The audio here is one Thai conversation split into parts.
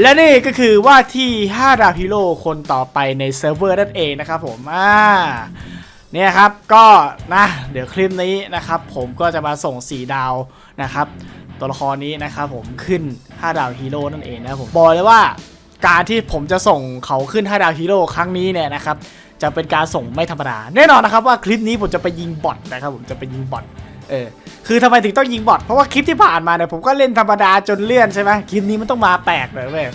และนี่ก็คือว่าที่ 5 ดาวฮีโร่คนต่อไปในเซิร์ฟเวอร์นั่นเองนะครับผมอ่าเนี่ยครับก็นะเดี๋ยวคลิปนี้นะครับ ผมก็จะมาส่ง 4 ดาวนะครับ ตัวละครนี้นะครับผมขึ้น 5 ดาวฮีโร่นั่นเองนะครับผมบอกเลยว่าการที่ผมจะส่งเขาขึ้น 5 ดาวฮีโร่ครั้งนี้เนี่ยนะครับ จะเป็นการส่งไม่ธรรมดา แน่นอนนะครับว่าคลิปนี้ผมจะไปยิงบอทนะครับผมจะไปยิงบอทเออ คือทำไมถึงต้องยิงบอทเพราะว่าคลิปที่ผ่านมาเนี่ยผมก็เล่นธรรมดาจนเลื่อนใช่ไหมคลิปนี้มันต้องมาแปลกเลยเว้ย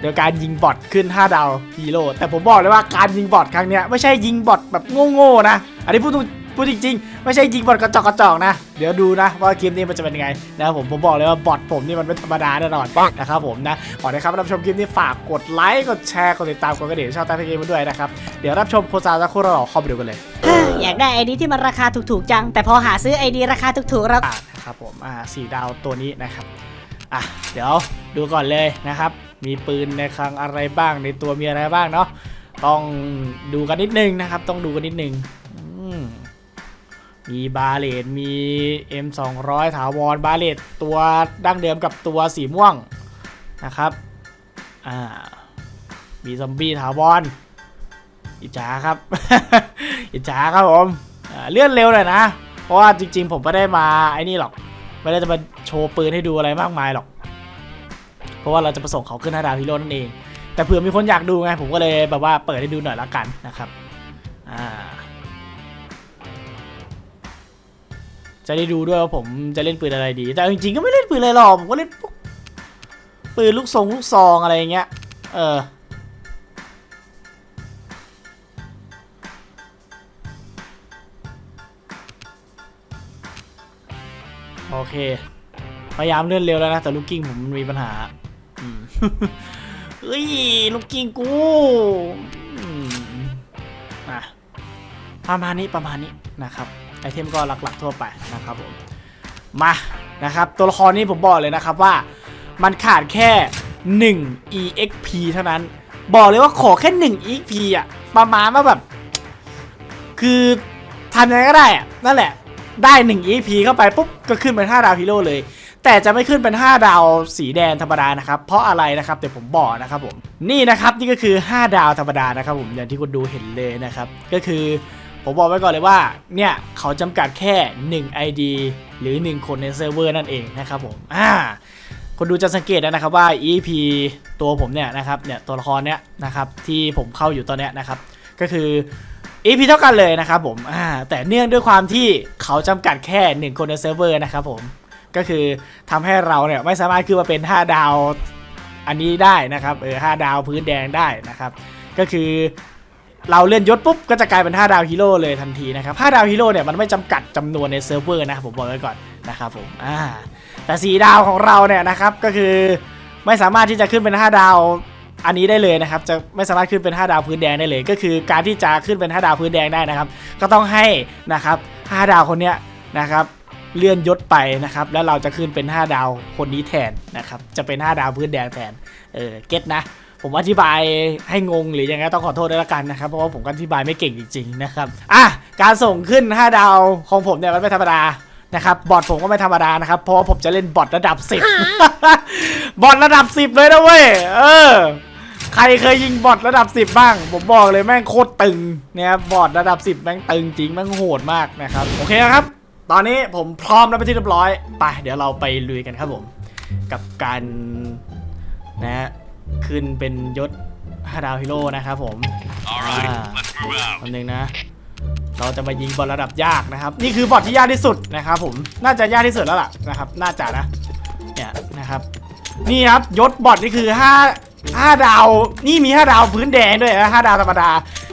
เดี๋ยวการยิงบอทขึ้น 5 ดาวฮีโร่แต่ผมบอกเลยว่าการยิงบอทครั้งเนี้ยไม่ใช่ยิงบอทแบบโง่ๆนะ อันนี้พูดตรง พูดจริงๆ ไม่ใช่ยิงบอทกระจอกกระจอกนะ เดี๋ยวดูนะว่าคลิปนี้มันจะเป็นยังไงนะครับผมผมบอกเลยว่าบอทผมนี่มันไม่ธรรมดาแน่นอนนะครับผมนะขอนะครับรับชมคลิปนี้ฝากกดไลค์กดแชร์กดติดตามกดกระดิ่งช่องใต้เพจมาด้วยนะครับเดี๋ยวรับชมโฆษณาสักครู่เราเข้าไปดูกันเลยอยากได้ไอดีที่มันราคาถูกๆจัง แต่พอหาซื้อไอดีราคาถูกๆเราอ่านะครับผมอ่าสี่ดาวตัวนี้นะครับอะเดี๋ยวดูก่อนเลยนะครับ มีปืนในคลังอะไรบ้างในตัวมีอะไรบ้างเนาะต้องดูกันนิดนึงนะครับ ต้องดูกันนิดนึง อืม มีบาเลตมี M200 ถาวรบาเลตตัวดั้งเดิมกับตัวสีม่วงนะครับ อ่า มีซอมบี้ถาวรอิจฉาครับ อิจฉาครับผมเลื่อนเร็วหน่อยนะ เพราะว่าจริง ๆ ผมไม่ได้มาไอ้นี่หรอก ไม่ได้จะมาโชว์ปืนให้ดูอะไรมากมายหรอก เพราะว่าเราจะประสงค์เขาขึ้นห้าดาวฮีโร่นั่นเอง แต่เผื่อมีคนอยากดูไง ผมก็เลยแบบว่าเปิดให้ดูหน่อยละกันนะครับ อ่า จะได้ดูด้วยว่าผมจะเล่นปืนอะไรดี แต่จริงๆก็ไม่เล่นปืนอะไรหรอกผมก็เล่นปืนลูกทรงลูกซองอะไรอย่างเงี้ย เออโอเค พยายามเลื่อนเร็วแล้วนะ แต่ลูกกิ้งผมมันมีปัญหาอืมเฮ้ย ลูกกิ้งกูอืมอะประมาณนี้ประมาณนี้นะครับ ไอเทมก็หลักๆทั่วไปนะครับผมมานะครับตัวละครนี้ผมบอกเลยนะครับว่ามันขาดแค่ 1 exp เท่านั้น บอกเลยว่าขอแค่ 1 exp อะประมาณว่าแบบ คือทำยังไงก็ได้อะนั่นแหละได้ 1 EP เข้าไปปุ๊บก็ขึ้นเป็น5ดาวฮีโร่เลย แต่จะไม่ขึ้นเป็น 5 ดาวสีแดงธรรมดานะครับ เพราะอะไรนะครับเดี๋ยวผมบอกนะครับผมนี่นะครับนี่ก็คือ 5 ดาวธรรมดานะครับผมอย่างที่คุณดูเห็นเลยนะครับ ก็คือ ผมบอกไว้ก่อนเลยว่า เนี่ยเขาจำกัดแค่ 1 ID หรือ 1 คนในเซิร์ฟเวอร์นั่นเองนะครับผม อ่า คนดูจะสังเกตนะครับว่า EP ตัวผมเนี่ยนะครับ เนี่ยตัวละครเนี่ยนะครับที่ผมเข้าอยู่ตอนเนี้ยนะครับ ก็คือ EP เท่ากันเลยนะครับผม อ่า แต่เนื่องด้วยความที่เขาจำกัดแค่ 1 คนในเซิร์ฟเวอร์นะครับผม ก็คือทำให้เราเนี่ยไม่สามารถขึ้นมาเป็น 5 ดาวอันนี้ได้นะครับ เออ5ดาวพื้นแดงได้นะครับ ก็คือ เราเลื่อนยศปุ๊บก็จะกลายเป็น 5 ดาวฮีโร่เลยทันทีนะครับ5ดาวฮีโร่เนี่ยมันไม่จำกัดจำนวนในเซิร์ฟเวอร์นะครับผมบอกไว้ก่อนนะครับผมอ่าแต่สีดาวของเราเนี่ยนะครับก็คือไม่สามารถที่จะขึ้นเป็น 5 ดาวอันนี้ได้เลยนะครับจะไม่สามารถขึ้นเป็น 5 ดาวพื้นแดงได้เลย ก็คือการที่จะขึ้นเป็น 5 ดาวพื้นแดงได้นะครับ ก็ต้องให้นะครับ 5 ดาวคนเนี้ยนะครับเลื่อนยศไปนะครับ แล้วเราจะขึ้นเป็น 5 ดาวคนนี้แทนนะครับ จะเป็น 5 ดาวพื้นแดงแทน เออ เก็ตนะ ผมอธิบายให้งงหรือยังไงต้องขอโทษด้วยละกันนะครับ เพราะว่าผมก็อธิบายไม่เก่งจริง ๆ นะครับ อะ การส่งขึ้น 5 ดาวของผมเนี่ยมันไม่ธรรมดานะครับบอทผมก็ไม่ธรรมดานะครับ เพราะว่าผมจะเล่นบอทระดับ 10 บอทระดับ 10 เลยนะเว้ยเออ ใครเคยยิงบอทระดับ 10 บ้าง ผมบอกเลยแม่งโคตรตึงนะครับบอทระดับ 10 แม่งตึงจริงแม่งโหดมากนะครับโอเคครับ ตอนนี้ผมพร้อมแล้วไปที่เรียบร้อยไปเดี๋ยวเราไปลุยกันครับผม กับการนะฮะ ขึ้นเป็นยศ5ดาวฮีโร่นะครับผม All right, Ah. let's move out. คนหนึ่งนะ เราจะมายิงบอลระดับยากนะครับ นี่คือบอทที่ยากที่สุดนะครับผม น่าจะยากที่สุดแล้วล่ะนะครับ น่าจะนะ เนี่ยนะครับ นี่ครับยศบอทนี่คือ5 5ดาว นี่มี 5 ดาวพื้นแดงด้วยนะ5ดาวธรรมดา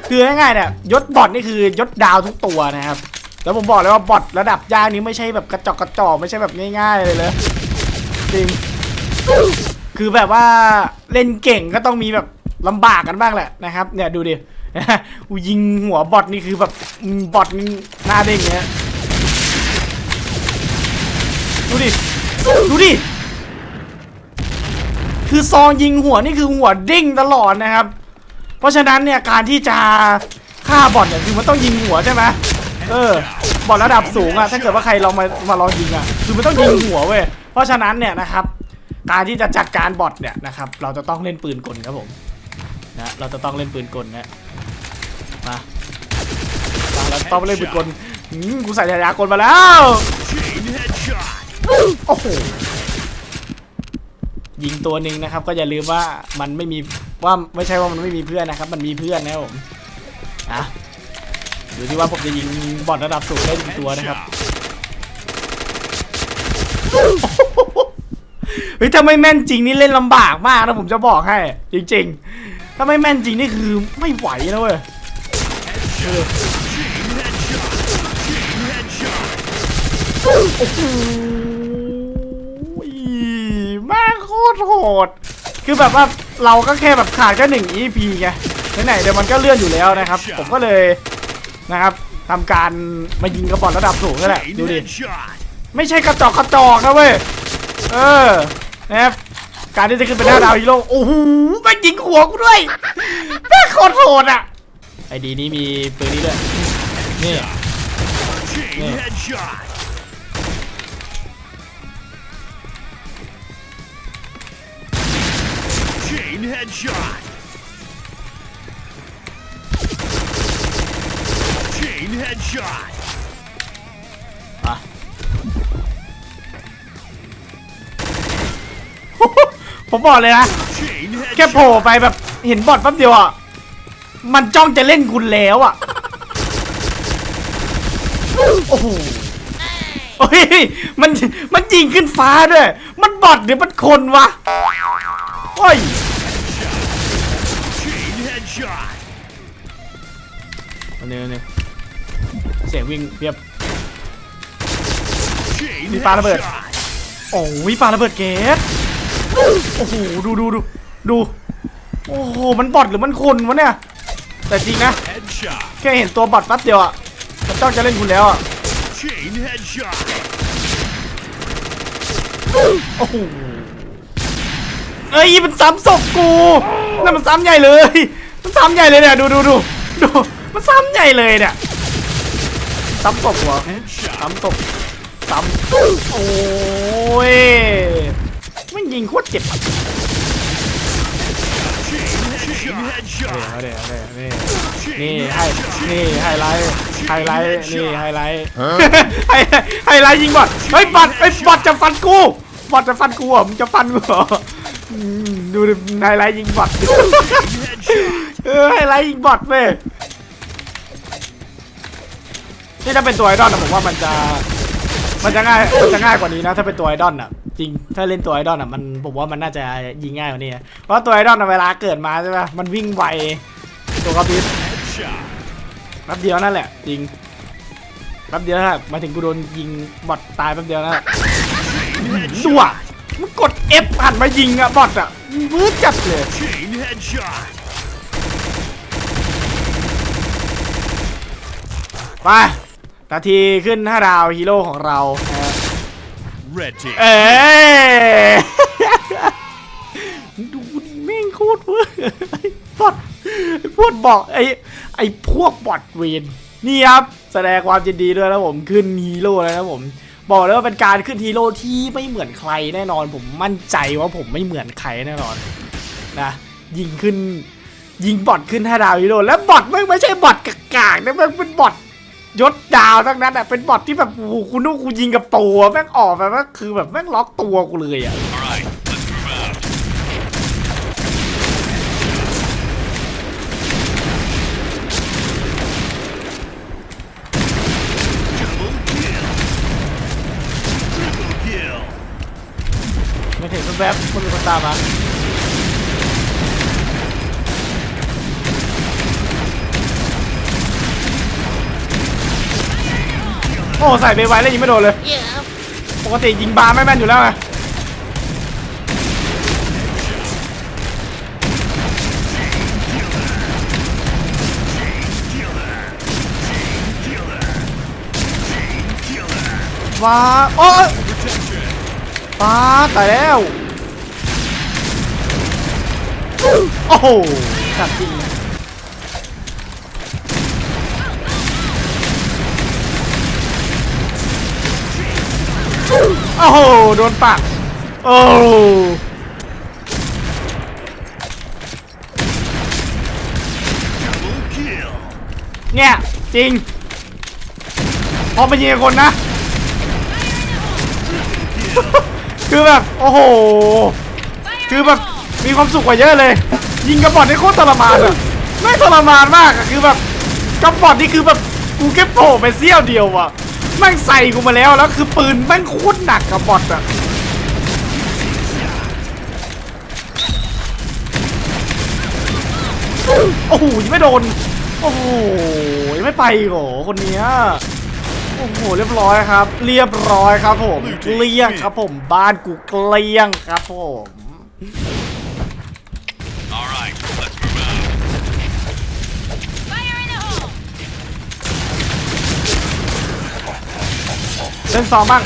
คือง่ายๆเนี่ยยศบอทนี่คือยศดาวทุกตัวนะครับ แล้วผมบอกเลยว่าบอทระดับยากนี้ไม่ใช่แบบกระจอกกระจอกไม่ใช่แบบง่ายๆเลยเลยจริง คือแบบว่าเล่นเก่งก็ต้องมีแบบลำบากกันบ้างแหละนะครับ เนี่ยดูดิกูยิงหัวบอทนี่คือแบบบอทนี่หน้าเด้งเนี้ยดูดิ ดูดิ คือซองยิงหัวนี่คือหัวเด้งตลอดนะครับ เพราะฉะนั้นเนี่ยการที่จะฆ่าบอทเนี่ยคือมันต้องยิงหัวใช่ไหมเออบอทระดับสูงอะถ้าเกิดว่าใครลองมามาลองยิงอะคือมันต้องยิงหัวเว้ยเพราะฉะนั้นเนี่ยนะครับ การที่จะจัดการบอทเนี่ยนะครับ เราจะต้องเล่นปืนกลครับผมนะเราจะต้องเล่นปืนกลนะมาเราต้องเล่นปืนกลกูใส่ยายากลมาแล้วโอ้โหยิงตัวหนึ่งนะครับ ก็อย่าลืมว่ามันไม่มีว่าไม่ใช่ว่ามันไม่มีเพื่อนนะครับ มันมีเพื่อนนะผมอะดูที่ว่าผมจะยิงบอลระดับสูงได้กี่ตัวนะครับ ฮ้ยถ้าไม่แม่นจริงนี่เล่นลำบากมากนะผมจะบอกให้ จริง ๆ ถ้าไม่แม่นจริงนี่คือไม่ไหวนะเว้ยโอ้โหแม่งโคตรโหด คือแบบว่าเราก็แค่แบบขาดแค่หนึ่ง EP ไงไหนๆเดี๋ยวมันก็เลื่อนอยู่แล้วนะครับ ผมก็เลยนะครับทำการมายิงกระบอกระดับสูงนี่นแหละดูดิไม่ใช่กระจอกกระจอกนะเว้ย เออ นะครับการที่จะขึ้นเป็นหน้าดาวฮีโร่โอ้โหแม่งยิงหัวกูด้วยแม่งโคตรโหดอะไอดีนี้มีปืนนี้ด้วยนี่ Chain Yeah. ผมบอกเลยนะแค่โผล่ไปแบบเห็นบอทแป๊บเดียวอะ มันจ้องจะเล่นคุณแล้วอะ โอ้โหโอ้ยมันมันยิงขึ้นฟ้าด้วย มันบอทหรือมันคนวะโอ้ยอันนี้อันนี้เสียงวิ่งเพียบมีปลาระเบิด โอ้ยปลาระเบิดเกส โอ้โหดูดูดูดู โอ้โห มันบอทหรือมันคนวะเนี่ย แต่จริงนะ แค่เห็นตัวบอทแป๊บเดียวอะมันจ้องจะเล่นคุณแล้วอะ โอ้โหเอ้ยมันซ้ำศพกูนั่นมันซ้ำใหญ่เลย มันซ้ำใหญ่เลยเนี่ยดูดูดูดู มันซ้ำใหญ่เลยเนี่ย ซ้ำศพหัวซ้ำศพซ้ำโอ้ย ยิงโคตรเจ็บอะ Chain headshot. เอาเดี๋ยวเอาเดี๋ยวนี่ Chain นี่ให้ headshot. นี่ไฮไลท์ไฮไลท์นี่ไฮไลท์ไฮไฮไลท์ยิงบอทเฮ้ยบอทเฮ้ยบอทจะฟันกูบอทจะฟันกูเหรอมึงจะฟันกูเหรออืมดูดิไฮไลท์ยิงบอท Headshot. เออไฮไลท์ยิงบอทเว้ยนี่ถ้าเป็นตัวไอดอลนะผมว่ามันจะมันจะง่ายมันจะง่ายกว่านี้นะถ้าเป็นตัวไอดอลอะ จริงถ้าเล่นตัวไอดอลอะมันผมว่ามันน่าจะยิงง่ายกว่านี้เพราะตัวไอดอลเวลาเกิดมาใช่ไหมมันวิ่งไวตัวกระพริบแป๊บเดียวนั่นแหละจริงแป๊บเดียวนะมาถึงกูโดนยิงบอทตายแป๊บเดียวน่ะดัวมันกด F หันมายิงอะบอทอะวืดจัดเลยไปนาทีขึ้น 5 ดาวฮีโร่ของเรา Red team. เอ๊ะดูดิแม่งโคตรเวอร์ไอ้บอทไอ้พวกบอกไอ้ไอ้พวกบอทเวนนี่ครับแสดงความยินดีด้วยนะผมขึ้นฮีโร่แล้วนะผมบอกเลยว่าเป็นการขึ้นฮีโร่ที่ไม่เหมือนใครแน่นอน ผมมั่นใจว่าผมไม่เหมือนใครแน่นอนนะยิงขึ้นยิงบอทขึ้นห้าดาวฮีโร่แล้วบอทแม่ไม่ใช่บอทกากๆนะม่งเป็นบอท ยศดาวทั้งนั้นอะเป็นบอทที่แบบโอ้โหกูนึกว่ากูยิงกับตัวแม่งออกแบบว่าคือแบบแม่งล็อกตัวกูเลยอะ All right, let's move out. Double kill. Triple kill. ไม่เห็นแวบๆมันมีคนตามมา โอ้ใส่เบไว้แล้วยิงไม่โดนเลย ปกติยิงบาร์ไม่แม่นอยู่แล้วไงว้าโอ้ย Protection. ฟ้าตายแล้ว โอ้โหจัดจริง โอ้โห โดนปากโอ้เนี่ย จริง พอมายิงคนนะ คือแบบ โอ้โห คือแบบ มีความสุขกว่าเยอะเลย ยิงกระบอกนี่โคตรทรมานอะไม่ทรมานมากอะคือแบบกระบอกนี่คือแบบ กูแค่โผล่ไปเสี้ยวเดียวอะ แม่งใส่กูมาแล้ว แล้วคือปืนแม่งโคตรหนักกระบอกอะโอ้โหยังไม่โดน โอ้โหยังไม่ไปหรอคนเนี้ยโอ้โหเรียบร้อยครับ เรียบร้อยครับผมเกลี้ยงครับผมบ้านกูเกลี้ยงครับผม เล่นซองบ้าง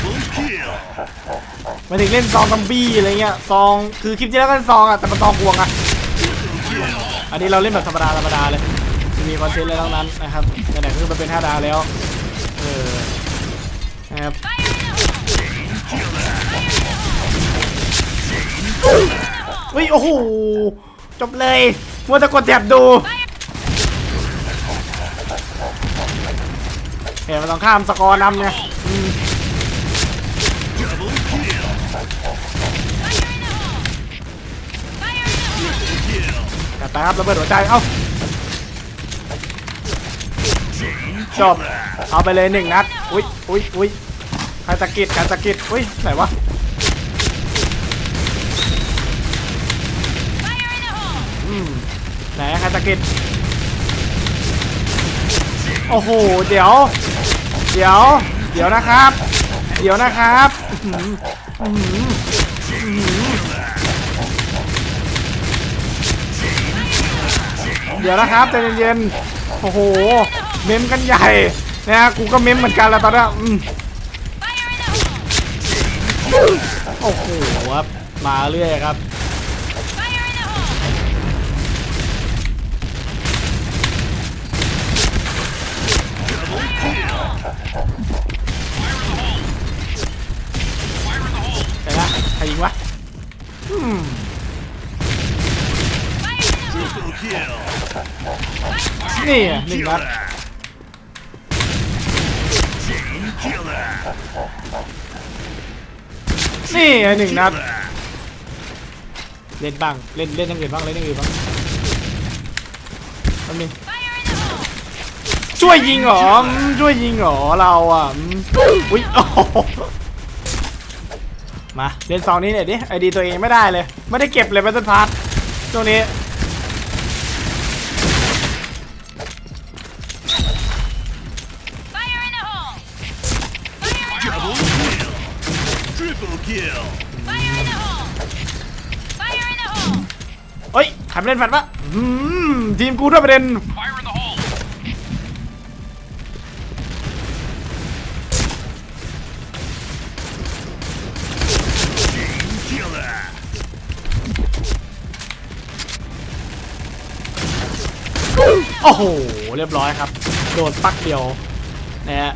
หมายถึงเล่นซองซัมบี้อะไรเงี้ยซองคือคลิปที่แล้วก็เล่นซองอะแต่มันซองพวงอะอันนี้เราเล่นแบบธรรมดาธรรมดาเลยไม่มีคอนเทนต์อะไรทั้งนั้นนะครับไหนๆคือมันเป็น5ดาวแล้วเออนะครับเฮ้ยโอ้โหจบเลยมัวแต่กดแถบดูเห็นมันต้องข้ามสกอร์นำไง จัดไปครับระเบิดหัวใจเอ้าจบเอาไปเลยหนึ่งนัดอุ้ยอุ้ยอุ้ยใครตะกิดใครตะกิดอุ้ยไหนวะอืมไหนใครตะกิดโอ้โหเดี๋ยว เดี๋ยว เดี๋ยวนะครับ เดี๋ยวนะครับ เดี๋ยวนะครับใจเย็นๆโอ้โห เมมกันใหญ่นะฮะกูก็เมมเหมือนกันแล้วตอนนี้อืม Fire in the hole! โอ้โหครับมาเรื่อยครับ Fire in the hole! แต่ละใครยิงวะ นี่อะหนึ่งนัดนี่ไงหนึ่งนัด เล่นบ้าง เล่นเล่นทั้งอื่นบ้าง เล่นทั้งอื่นบ้างแป๊บนึง Fire in the hole! ช่วยยิงเหรอ ช่วยยิงเหรอเราอะอุ้ยโอ้โหมา เล่นซองนี้หน่อยดิไอดีตัวเองไม่ได้เลย ไม่ได้เก็บเลยแบตเตอร์พาร์ทช่วงนี้ เฮ้ยใครมาเล่นแฟนปะอืมทีมกูด้วยประเด็น Fire in the hole. Chain killer. โอ้โห เรียบร้อยครับ โดนปักเดียวนะฮะ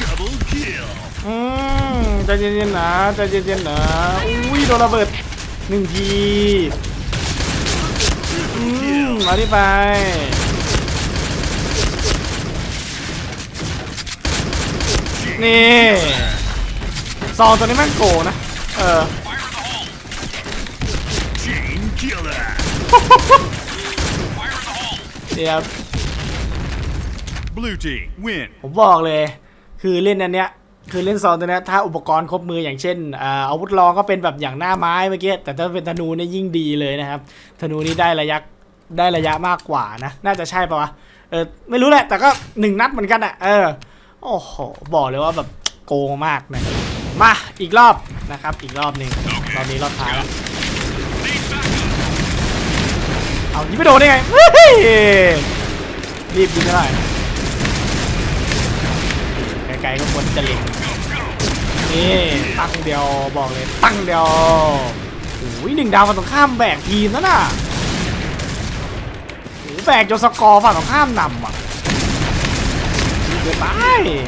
Double kill. อืม ใจเย็นๆนะใจเย็นๆนะอุ้ยโดนระเบิดหนึ่งทีอืมมาที่ไปนี่ซองตัวนี้แม่งโกงนะ เออ Chain killer. เดี๋ยว Blue team win. ผมบอกเลย คือเล่นอันเนี้ย คือเล่นซองตัวนี้ถ้าอุปกรณ์ครบมืออย่างเช่นอาอาวุธรองก็เป็นแบบอย่างหน้าไม้เมื่อกี้แต่ถ้าเป็นธนูเนี่ยยิ่งดีเลยนะครับ ธนูนี่ได้ระยะได้ระยะมากกว่านะ น่าจะใช่ปะวะเออไม่รู้แหละแต่ก็หนึ่งนัดเหมือนกันอะเออโอ้โหบอกเลยว่าแบบโกงมากนะมาอีกรอบนะครับอีกรอบหนึ่งรอบนี้รอบท้ายแล้วเอายิงไม่โดนได้ไงรีบยิงได้ ไกลก็ควรจะเล็งนี่ตั้งเดียวบอกเลยตั้งเดียวโอ้ยหนึ่งดาวฝั่งตรงข้ามแบกทีมนั่นน่ะโอ้แบกจนสกอร์ฝั่งตรงข้ามนำอะเดือดไป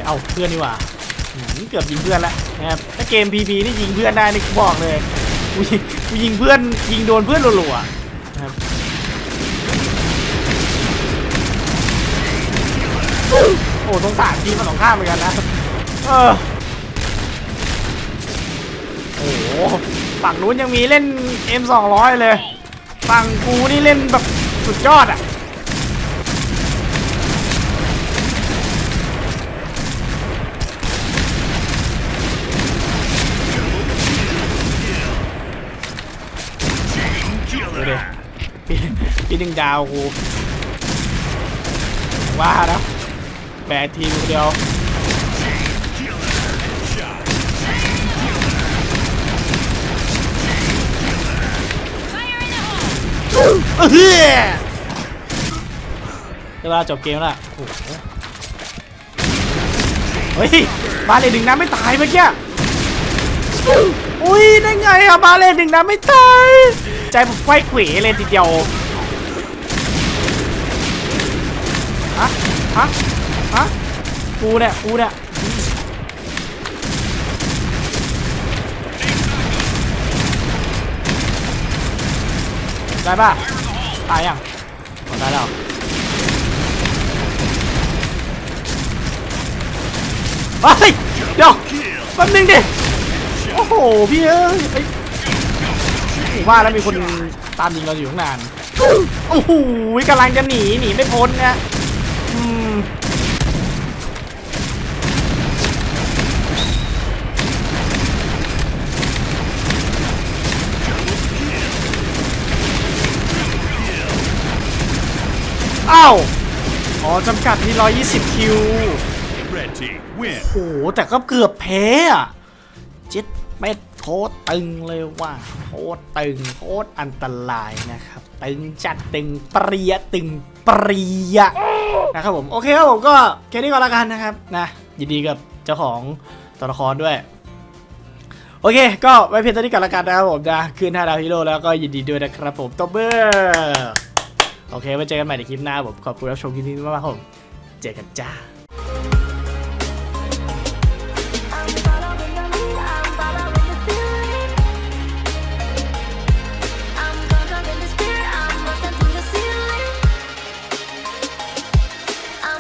เอาเพื่อนดีกว่าเกือบยิงเพื่อนแล้วนะครับถ้าเกม PP นี่ยิงเพื่อนได้นี่กูบอกเลยกูยิงกูยิงเพื่อนยิงโดนเพื่อนรัวๆนะครับ โอ้สงสารทีมมันสองข้ามเหมือนกันนะ เออ โอ้โห ฝั่งนู้นยังมีเล่น M200 เลย ฝั่งกูนี่เล่นแบบสุดยอดอะดูดิ Killer. พี่พี่งดาวกูว่าแล้ว แบกทีมคนเดียว Fire in the hole! เออเวลาจบเกมแล้วโอ้โหเฮ้ยบาเลนดึงน้ำไม่ตายเมื่อกี้อุ้ยได้ไงอะบาเลนดึงน้ำไม่ตาย ใจผมไขว้เขวเลยทีเดียวฮะฮะ ฮะกูเนี่ยกูเนี่ยได้ป่ะตายยังหมดได้แล้วเฮ้ยเดี๋ยวแป๊บนึงดิ โอ้โห พี่เอ้ยผมว่าแล้วมีคนตามยิงเราอยู่ตั้งนานโอ้โหกำลังจะหนี หนีไม่พ้นนะ อ้าว อ๋อจำกัดที่120 คิว Red team win. โอ้โหแต่ก็เกือบแพ้อะเจ็ดเม็ดโคตรตึงเลยว่าโคตรตึงโคตรอันตรายนะครับ ตึงจัดตึงเปรียตึงเปรียนะครับผมโอเคครับผมก็แค่นี้ก่อนละกันนะครับนะยินดีกับเจ้าของตัวละครด้วย โอเค ก็ไว้เพียงเท่านี้ก่อนละกันนะครับผมนะคืนห้าดาวฮีโร่แล้วก็ยินดีด้วยนะครับผมตบเบอร์ โอเคไว้เจอกันใหม่ในคลิปหน้าผมขอบคุณรับชมคลิปนี้มากๆครับผมเจอกันจ้า